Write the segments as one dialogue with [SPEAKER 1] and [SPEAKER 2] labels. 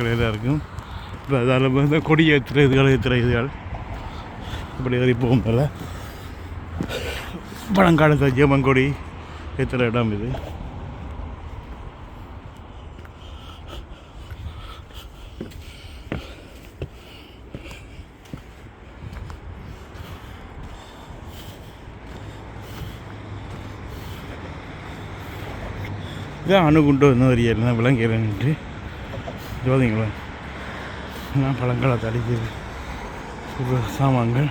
[SPEAKER 1] கிளியராக இருக்கும். இப்போ அதில் வந்து கொடி ஏற்றுற இதுகள் ஏற்றுற இதுகள் இப்படி ஏறி போகும்போது பழங்காலத்து ஜெமன் கொடி ஏற்றுற இடம் இது. இதான் அணுகுண்டு வந்து தெரியல நான் விளங்கிறேன்ட்டு ஜோதிங்களா எல்லாம் பழங்களை அடிக்கிறது ஒரு சாமான்கள்.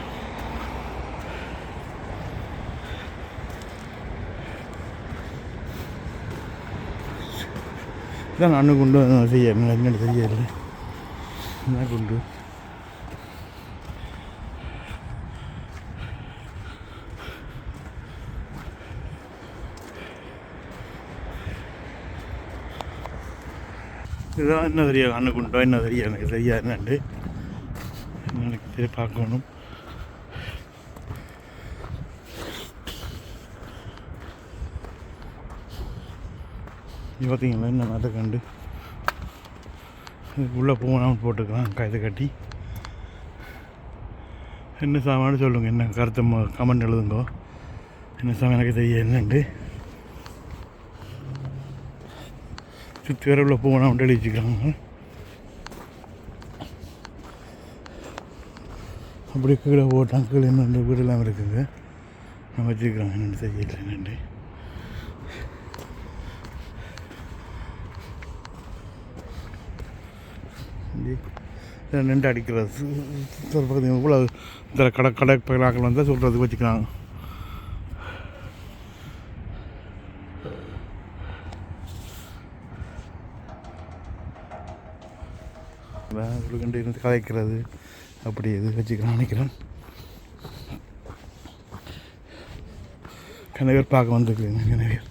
[SPEAKER 1] இதான் அணுகுண்டு செய்ய என்னன்னு தெரியல. என்ன கொண்டு. இதுதான் என்ன தெரியும் அண்ணுக்குண்டோ என்ன தெரியும் எனக்கு தெரியாது என்னண்டு? எனக்கு தெரிய பார்க்கணும். இது பார்த்தீங்களா என்ன மரத்தை கண்டு? உள்ளே போகணும் போட்டுக்கலாம் கயிறு கட்டி. என்ன சாமான்னு சொல்லுங்கள் என்ன கருத்து கமெண்ட் எழுதுங்கோ. என்ன சாமி எனக்கு தெரிய என்னண்டு? சுற்றி வர உள்ள போகணும் எழுதி வச்சுக்கிறாங்க அப்படி கீழே போட்டான் கீழே இன்னொன்று வீடெல்லாம் இருக்குங்க நான் வச்சுருக்காங்க என்னென்னு தெரியல. என்னென்னு நின்று அடிக்கிறது. சொல்கிறது இவ்வளோ இந்த கடை கடை பயிலாக்கள் வந்தால் சொல்கிறதுக்கு வச்சுக்கிறாங்க கண்டு இருந்து கதைக்கிறது அப்படி இது வச்சுக்கிறேன் நினைக்கிறேன். கணவர் பார்க்க வந்துருக்குறேங்க கணவர்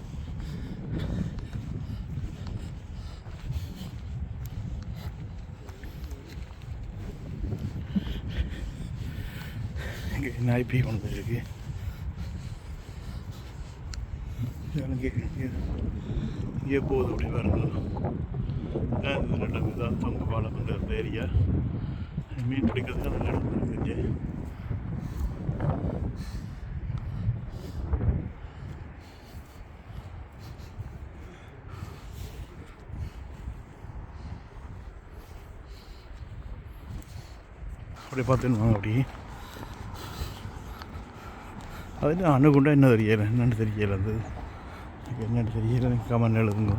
[SPEAKER 1] இங்கே நாய் பீ கொண்டு இருக்கு எனக்கு இங்கே போகுது அப்படி பாருங்க. இந்த இடம் இதுதான் பங்கு பாலம் இந்த ஏரியா மீன் பிடிக்கிறதுக்கு நல்ல இடம் இருக்குது அப்படி பார்த்துன்னு வாங்க அப்படி அதில் அணுகுண்டா என்ன தெரியலை என்னென்னு தெரியலை. அது எனக்கு என்னன்னு தெரியல எனக்கு கமெண்ட் எழுதுங்க.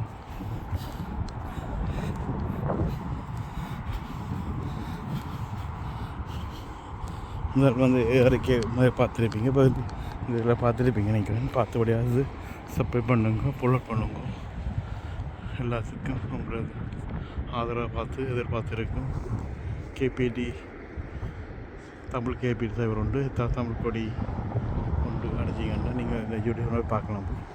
[SPEAKER 1] முதல் வந்து அறிக்கை மாதிரி பார்த்துருப்பீங்க. இப்போ இது இதில் பார்த்துருப்பீங்க நினைக்கிறேன். பார்த்தபடியாவது சப்ஸ்கிரைப் பண்ணுங்க ஃபாலோ பண்ணுங்க. எல்லாத்துக்கும் உங்களுக்கு ஆதரவை பார்த்து எதிர்பார்த்துருக்கும். கேபிடி தமிழ் கேபிடி தலைவர் உண்டு. தமிழ் கொடி உண்டு. அடிச்சிங்கன்னா நீங்கள் இந்த யூடியூப் பார்க்கலாம் போய்.